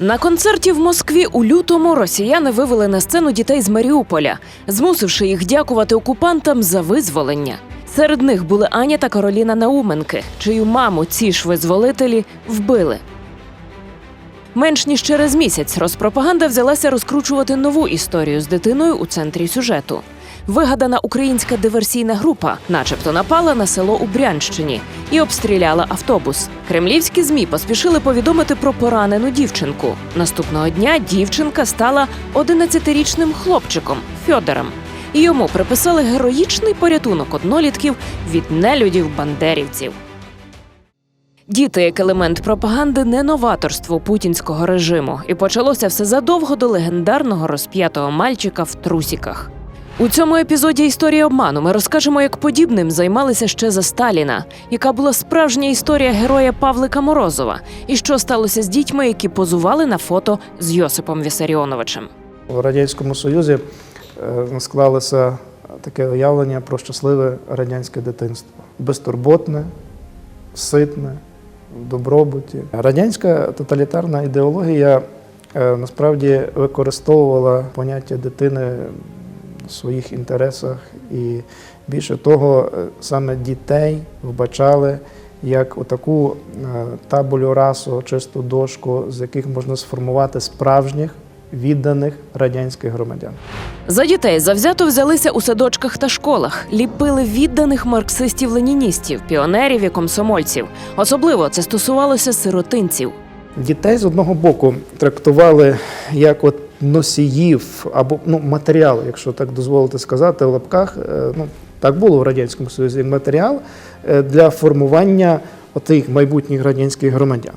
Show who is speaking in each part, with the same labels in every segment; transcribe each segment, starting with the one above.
Speaker 1: На концерті в Москві у лютому росіяни вивели на сцену дітей з Маріуполя, змусивши їх дякувати окупантам за визволення. Серед них були Аня та Кароліна Науменки, чию маму ці ж визволителі вбили. Менш ніж через місяць Роспропаганда взялася розкручувати нову історію з дитиною у центрі сюжету. Вигадана українська диверсійна група, начебто, напала на село у Брянщині і обстріляла автобус. Кремлівські змі поспішили повідомити про поранену дівчинку. Наступного дня дівчинка стала 11-річним хлопчиком Фьодором. І йому приписали героїчний порятунок однолітків від нелюдів бандерівців. Діти як елемент пропаганди не новаторство путінського режиму, і почалося все задовго до легендарного розп'ятого мальчика в трусіках. У цьому епізоді історії обману ми розкажемо, як подібним займалися ще за Сталіна, яка була справжня історія героя Павлика Морозова, і що сталося з дітьми, які позували на фото з Йосипом Вісаріоновичем.
Speaker 2: В Радянському Союзі е, склалося таке уявлення про щасливе радянське дитинство. Безтурботне, ситне, в добробуті. Радянська тоталітарна ідеологія е, насправді використовувала поняття дитини своїх інтересах, і більше того, е, саме дітей вбачали як отаку е, табулю расу, чисту дошку, з яких можна сформувати справжніх відданих радянських громадян.
Speaker 1: За дітей завзято взялися у садочках та школах, ліпили відданих марксистів-леніністів, піонерів і комсомольців. Особливо це стосувалося сиротинців.
Speaker 2: Дітей з одного боку трактували як от носіїв або ну, матеріал, якщо так дозволити сказати, в лапках. е, Ну, так було в Радянському Союзі матеріал е, для формування отих майбутніх радянських громадян.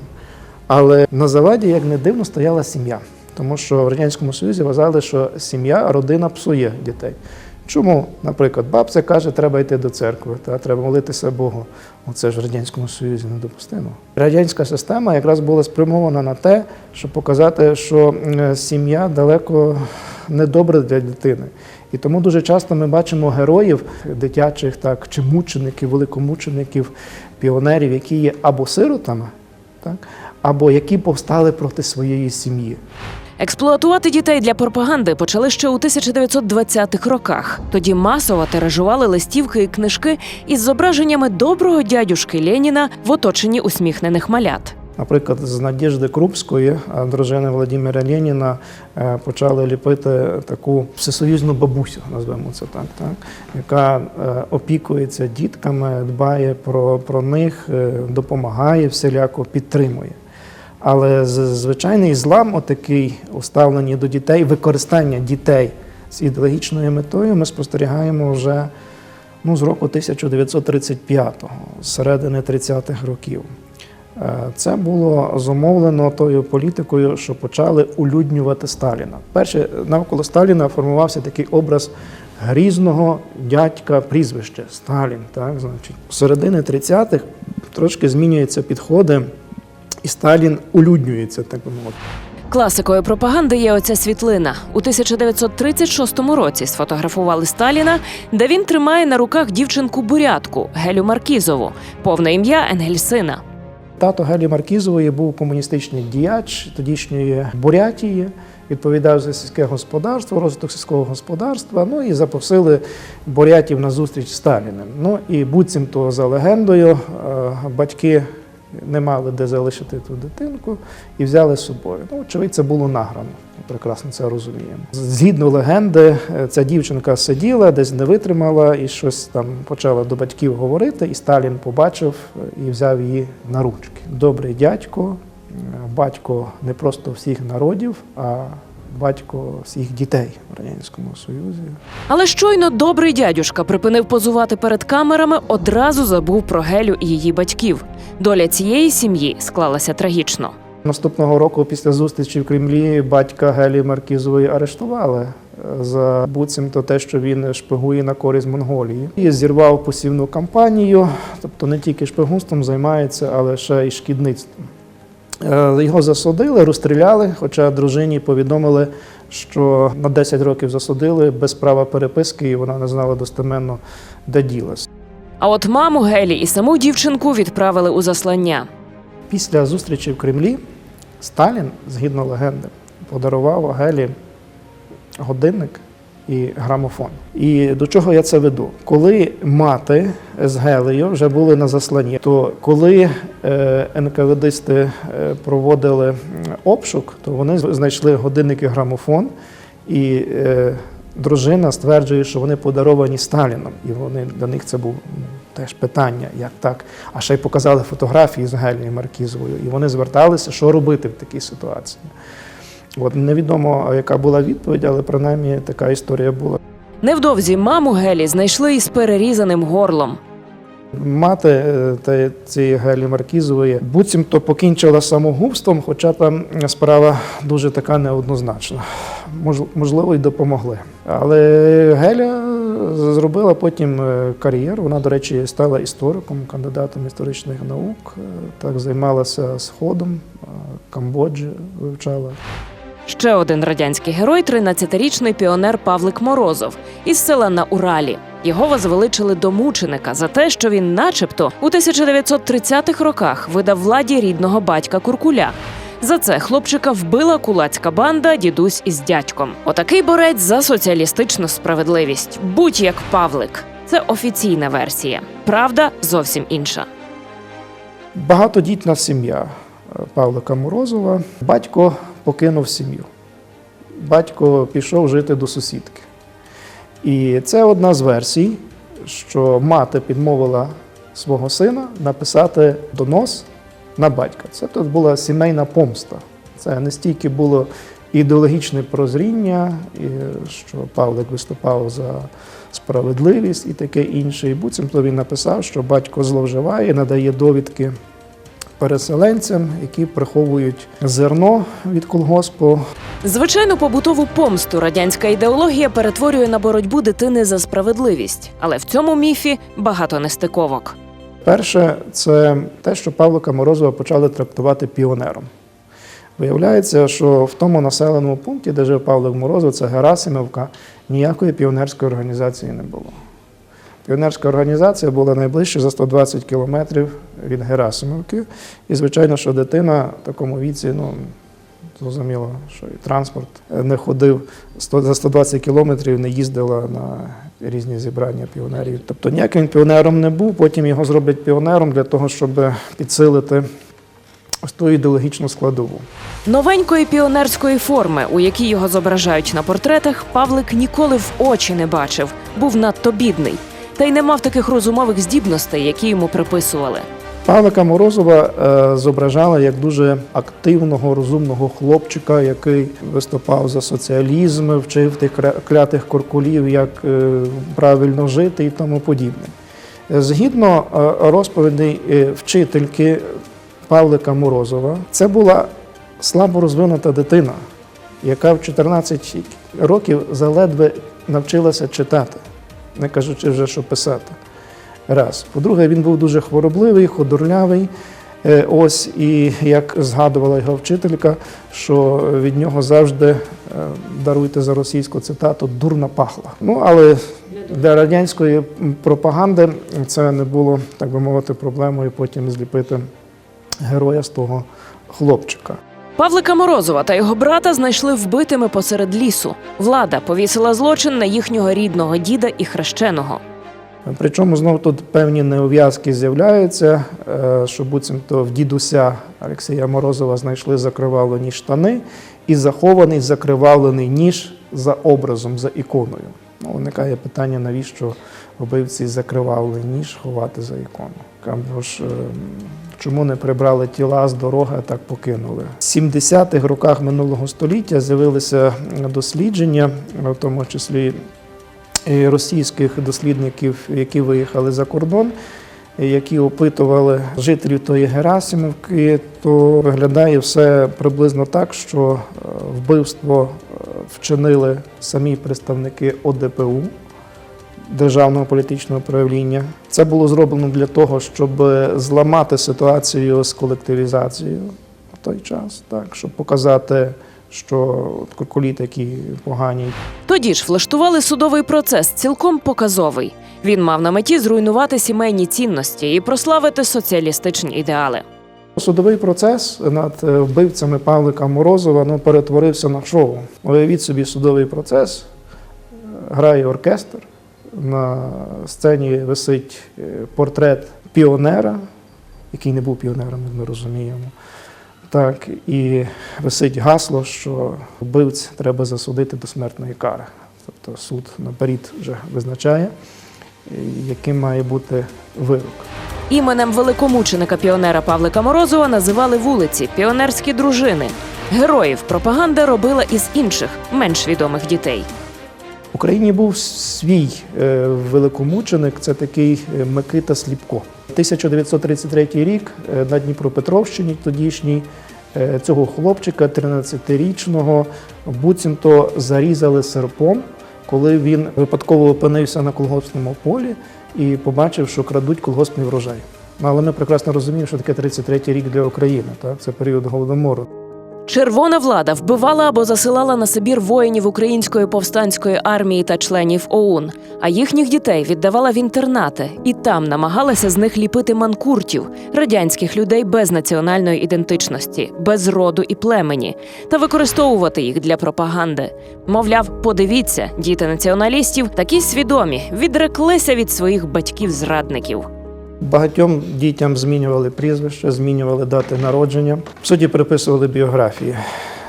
Speaker 2: Але на заваді, як не дивно, стояла сім'я. Тому що в Радянському Союзі вважали, що сім'я, родина псує дітей. Чому, наприклад, бабця каже, треба йти до церкви, та треба молитися Богу. Оце ж в Радянському Союзі недопустимо. Радянська система якраз була спрямована на те, щоб показати, що е, сім'я далеко не добре для дитини. І тому дуже часто ми бачимо героїв дитячих, так, чи мучеників, великомучеників, піонерів, які є або сиротами, так, або які повстали проти своєї сім'ї.
Speaker 1: Експлуатувати дітей для пропаганди почали ще у 1920-х роках. Тоді масово тиражували листівки і книжки із зображеннями доброго дядюшки Леніна в оточенні усміхнених малят.
Speaker 2: Наприклад, з Надіжди Крупської, дружини Володимира Леніна, е, почали ліпити таку всесоюзну бабусю, назвемо це так, так яка е, опікується дітками, дбає про, про них, е, допомагає, всіляко підтримує. Але звичайний злам, отакий уставлені до дітей, використання дітей з ідеологічною метою, ми спостерігаємо вже ну, з року 1935-го, з середини 30-х років. Е, Це було зумовлено тою політикою, що почали улюднювати Сталіна. Перше, навколо Сталіна формувався такий образ грізного дядька прізвище Сталін. Так, значить, середини 30-х трошки змінюються підходи, і Сталін улюднюється, так би мовити.
Speaker 1: Класикою пропаганди є оця світлина. У 1936 році сфотографували Сталіна, де він тримає на руках дівчинку бурятку Гелю Маркізову, повне ім'я Енгельсина.
Speaker 2: Тато Гелі Маркізової був комуністичний діяч тодішньої Бурятії, відповідав за сільське господарство, розвиток сільського господарства. Ну і запросили бурятів на зустріч з Сталіним. Ну і буцімто за легендою, е, батьки не мали де залишити ту дитинку і взяли з собою. Ну, очевидь, це було награно. Прекрасно це розуміємо. Згідно легенди, е, ця дівчинка сиділа, десь не витримала і щось там почала до батьків говорити, і Сталін побачив е, і взяв її на ручки. Добрий дядько, е, батько не просто всіх народів, а батько всіх дітей в Радянському Союзі.
Speaker 1: Але щойно добрий дядюшка припинив позувати перед камерами, одразу забув про Гелю і її батьків. Доля цієї сім'ї склалася трагічно.
Speaker 2: Наступного року, після зустрічі в Кремлі, батька Гелі Маркізової арештували е, за буцімто те, що він шпигує на користь Монголії. І зірвав посівну кампанію, тобто не тільки шпигунством займається, але ще й шкідництвом. Е, Його засудили, розстріляли, хоча дружині повідомили, що на 10 років засудили без права переписки, і вона не знала достеменно, де ділась.
Speaker 1: А от маму Гелі і саму дівчинку відправили у заслання.
Speaker 2: Після зустрічі в Кремлі Сталін, згідно легенди, подарував Гелі годинник і грамофон. І до чого я це веду? Коли мати з Гелею вже були на засланні, то коли е, НКВДисти е, проводили обшук, то вони знайшли годинник і грамофон, і е, дружина стверджує, що вони подаровані Сталіном. І вони для них це був теж питання, як так. А ще й показали фотографії з Гельною Маркізовою, і вони зверталися, що робити в такій ситуації. От невідомо, яка була відповідь, але принаймні така історія була.
Speaker 1: Невдовзі маму Гелі знайшли із перерізаним горлом.
Speaker 2: Мати е, та цієї Гелі Маркізової буцімто покінчила самогубством, хоча там справа дуже така неоднозначна. Мож- Можливо, й допомогли. Але Геля зробила потім е, кар'єру. Вона, до речі, стала істориком, кандидатом історичних наук. Е, Так займалася Сходом, е, Камбоджі вивчала.
Speaker 1: Ще один радянський герой 13-річний піонер Павлик Морозов із села на Уралі. Його возвеличили до мученика за те, що він, начебто, у 1930-х роках видав владі рідного батька Куркуля. За це хлопчика вбила кулацька банда, дідусь із дядьком. Отакий борець за соціалістичну справедливість. Будь як Павлик. Це офіційна версія. Правда зовсім інша.
Speaker 2: Багатодітна сім'я е, Павлика Морозова. Батько покинув сім'ю. Батько пішов жити до сусідки. І це одна з версій, що мати підмовила свого сина написати донос на батька. Це тут була сімейна помста. Це не стільки було ідеологічне прозріння, що Павлик виступав за справедливість і таке інше. І буцімто він написав, що батько зловживає, надає довідки переселенцям, які приховують зерно від колгоспу.
Speaker 1: Звичайну побутову помсту радянська ідеологія перетворює на боротьбу дитини за справедливість, але в цьому міфі багато нестиковок.
Speaker 2: Перше, це те, що Павлика Морозова почали трактувати піонером. Виявляється, що в тому населеному пункті, де жив Павлик Морозов, це Герасимівка, ніякої піонерської організації не було. Піонерська організація була найближче за 120 кілометрів від Герасимівки. І, звичайно, що дитина в такому віці, ну, зрозуміло, що і транспорт не ходив 100 за 120 кілометрів, не їздила на різні зібрання піонерів. Тобто ніяким піонером не був, потім його зроблять піонером для того, щоб підсилити ось ту ідеологічну складову.
Speaker 1: Новенької піонерської форми, у якій його зображають на портретах, Павлик ніколи в очі не бачив, був надто бідний, та й не мав таких розумових здібностей, які йому приписували.
Speaker 2: Павлика Морозова е, зображала як дуже активного, розумного хлопчика, який виступав за соціалізм, вчив тих клятих куркулів, як е, правильно жити і тому подібне. Згідно е, розповідей вчительки Павлика Морозова, це була слабо розвинута дитина, яка в 14 років заледве навчилася читати, не кажучи вже, що писати. Раз. По-друге, він був дуже хворобливий, худорлявий. Е, Ось і як згадувала його вчителька, що від нього завжди е, даруйте за російську цитату дурно пахло. Ну але для радянської пропаганди це не було, так би мовити, проблемою потім зліпити героя з того хлопчика.
Speaker 1: Павлика Морозова та його брата знайшли вбитими посеред лісу. Влада повісила злочин на їхнього рідного діда і хрещеного.
Speaker 2: Причому знову тут певні неув'язки з'являються, е, що буцімто в дідуся Олексія Морозова знайшли закривавлені штани і захований закривавлений ніж за образом, за іконою. Ну, виникає питання, навіщо вбивці закривавлений ніж ховати за ікону. Або ж е, чому не прибрали тіла з дороги, а так покинули. В 70-х роках минулого століття з'явилися дослідження, в тому числі російських дослідників, які виїхали за кордон, які опитували жителів тої Герасимівки, то виглядає все приблизно так, що е, вбивство е, вчинили самі представники ОДПУ. Державного політичного управління. Це було зроблено для того, щоб зламати ситуацію з колективізацією в той час, так, щоб показати, що куркулі такі погані,
Speaker 1: Тоді ж влаштували судовий процес цілком показовий. Він мав на меті зруйнувати сімейні цінності і прославити соціалістичні ідеали.
Speaker 2: Судовий процес над е, вбивцями Павлика Морозова ну, перетворився на шоу. Уявіть собі судовий процес, е, грає оркестр, на сцені висить е, портрет піонера, який не був піонером, ми розуміємо. Так, і висить гасло, що вбивць треба засудити до смертної кари. Тобто суд наперед вже визначає, е, яким має бути вирок.
Speaker 1: Іменем великомученика піонера Павлика Морозова називали вулиці, піонерські дружини. Героїв пропаганда робила із інших, менш відомих дітей.
Speaker 2: Україні був свій е, великомученик, це такий е, Микита Сліпко. 1933 рік е, на Дніпропетровщині тодішній цього хлопчика, 13-річного, буцімто зарізали серпом, коли він випадково опинився на колгоспному полі і побачив, що крадуть колгоспний врожай. Ну, Але ми прекрасно розуміємо, що таке 33 рік для України. Так? Це період голодомору.
Speaker 1: Червона влада вбивала або засилала на Сибір воїнів української повстанської армії та членів ОУН, а їхніх дітей віддавала в інтернати, і там намагалася з них ліпити манкуртів радянських людей без національної ідентичності, без роду і племені, та використовувати їх для пропаганди. Мовляв, подивіться, діти націоналістів такі свідомі, відреклися від своїх батьків-зрадників.
Speaker 2: Багатьом дітям змінювали прізвище, змінювали дати народження. В суді приписували біографії.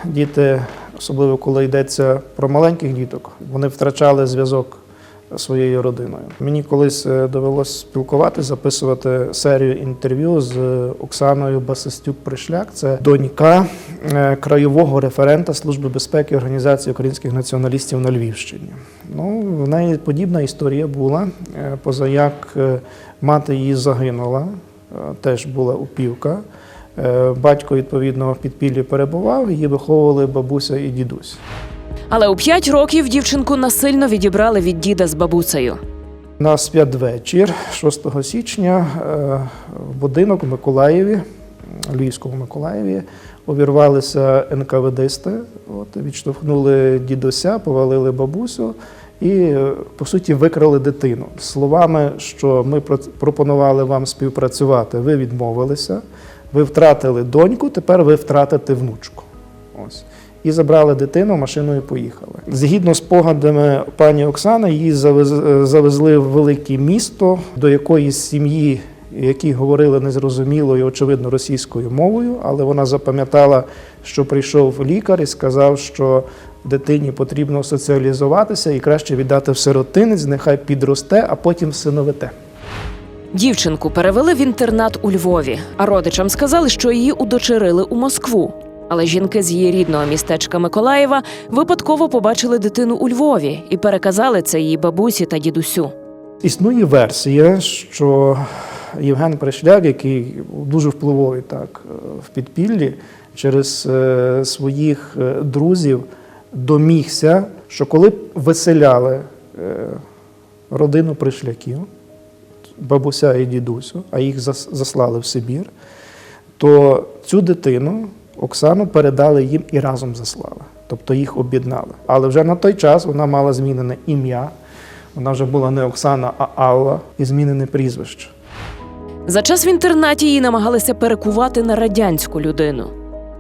Speaker 2: Діти, особливо коли йдеться про маленьких діток, вони втрачали зв'язок своєю родиною. Мені колись е, довелося спілкуватися, записувати серію інтерв'ю з Оксаною Басистюк Пришляк. Це донька е, краєвого референта Служби безпеки Організації українських націоналістів на Львівщині. Ну, в неї подібна історія була. Е, Поза як е, мати її загинула, е, теж була упівка. Е, Батько, відповідно, в підпіллі перебував, її виховували бабуся і дідусь.
Speaker 1: Але у п'ять років дівчинку насильно відібрали від діда з бабусею.
Speaker 2: На святвечір, 6 січня, е, в будинок в Миколаєві, Львівському Миколаєві, увірвалися НКВДисти, от, відштовхнули дідуся, повалили бабусю і, по суті, викрали дитину. Словами, що ми про- пропонували вам співпрацювати, ви відмовилися, ви втратили доньку, тепер ви втратите внучку. Ось. І забрали дитину, машиною поїхали. Згідно з погадами пані Оксани, її завез- завезли в велике місто до якоїсь сім'ї, які говорили незрозуміло і очевидно російською мовою, але вона запам'ятала, що прийшов лікар і сказав, що дитині потрібно соціалізуватися і краще віддати в сиротинець, нехай підросте, а потім всиновите.
Speaker 1: Дівчинку перевели в інтернат у Львові, а родичам сказали, що її удочерили у Москву. Але жінки з її рідного містечка Миколаєва випадково побачили дитину у Львові і переказали це її бабусі та дідусю.
Speaker 2: Існує версія, що Євген Пришляк, який дуже впливовий так е, в підпіллі, через е, своїх е, друзів домігся, що коли виселяли родину пришляків, бабуся і дідусю, а їх зас- заслали в Сибір, то цю дитину Оксану передали їм і разом заслали. Тобто їх об'єднали. Але вже на той час вона мала змінене ім'я. Вона вже була не Оксана, а Алла і змінене прізвище.
Speaker 1: За час в інтернаті її намагалися перекувати на радянську людину.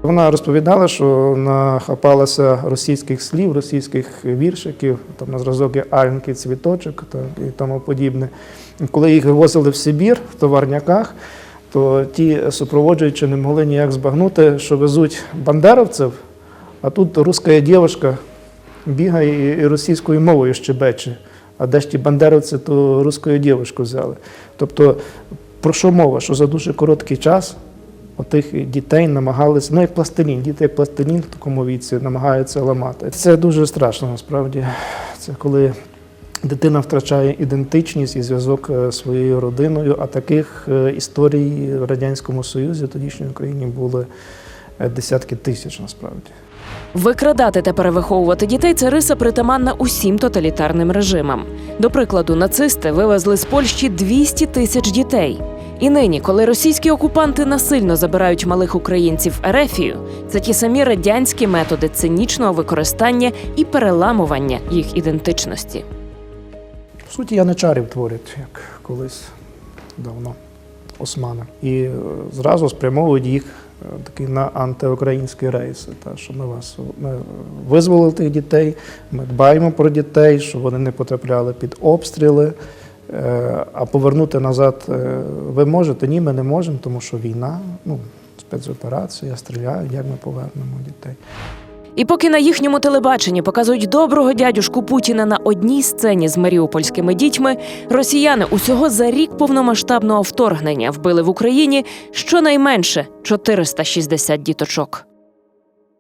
Speaker 2: Вона розповідала, що нахапалася російських слів, російських віршиків, там на зразок є Аленький цвіточок так, і тому подібне. І Коли їх вивозили в Сибір в товарняках, то ті супроводжуючі не могли ніяк збагнути, що везуть бандеровців, а тут руська дівчинка бігає і- російською мовою щебече. А де ж ті бандеровці, то руською дівчинку взяли. Тобто, про що мова? Що за дуже короткий час отих дітей намагалися, ну як пластилін, діти як пластилін в такому віці намагаються ламати. Це дуже страшно насправді. Це коли дитина втрачає ідентичність і зв'язок е, зі своєю родиною, а таких е, історій в Радянському Союзі, тодішній Україні були е, десятки тисяч насправді.
Speaker 1: Викрадати та перевиховувати дітей це риса притаманна усім тоталітарним режимам. До прикладу, нацисти вивезли з Польщі 200 тисяч дітей. І нині, коли російські окупанти насильно забирають малих українців Ерефію, це ті самі радянські методи цинічного використання і переламування їх ідентичності.
Speaker 2: В суті, яничарів творять, як колись давно. османи. І е, зразу спрямовують їх е, такі на антиукраїнські рейси. Та, що ми вас ми визволили тих дітей, ми дбаємо про дітей, щоб вони не потрапляли під обстріли. Е, А повернути назад ви можете? Ні, ми не можемо, тому що війна, ну, спецоперація, стріляють, як ми повернемо дітей.
Speaker 1: І поки на їхньому телебаченні показують доброго дядюшку Путіна на одній сцені з маріупольськими дітьми, росіяни усього за рік повномасштабного вторгнення вбили в Україні щонайменше 460 діточок.